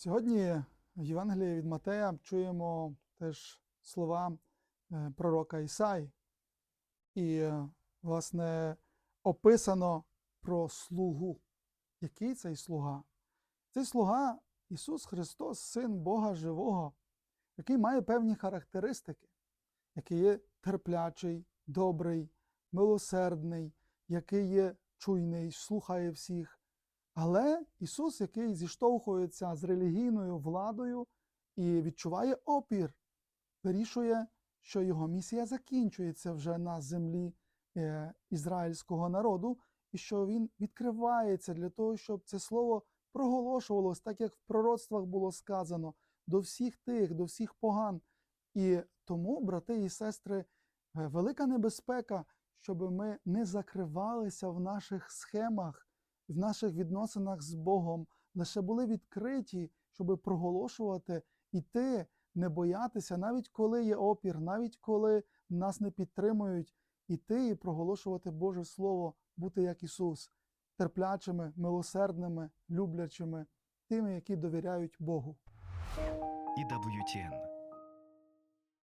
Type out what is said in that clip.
Сьогодні в Євангелії від Матея чуємо теж слова е, пророка Ісаї. І, е, власне, описано про слугу. Який цей слуга? Цей слуга Ісус Христос, Син Бога Живого, який має певні характеристики, який є терплячий, добрий, милосердний, який є чуйний, слухає всіх. Але Ісус, який зіштовхується з релігійною владою і відчуває опір, вирішує, що його місія закінчується вже на землі е, ізраїльського народу, і що він відкривається для того, щоб це слово проголошувалось, так як в пророцтвах було сказано, до всіх тих, до всіх поган. І тому, брати і сестри, е, велика небезпека, щоб ми не закривалися в наших схемах в наших відносинах з Богом лише були відкриті, щоб проголошувати, іти, не боятися, навіть коли є опір, навіть коли нас не підтримують, іти і проголошувати Боже Слово, бути як Ісус, терплячими, милосердними, люблячими, тими, які довіряють Богу. EWTN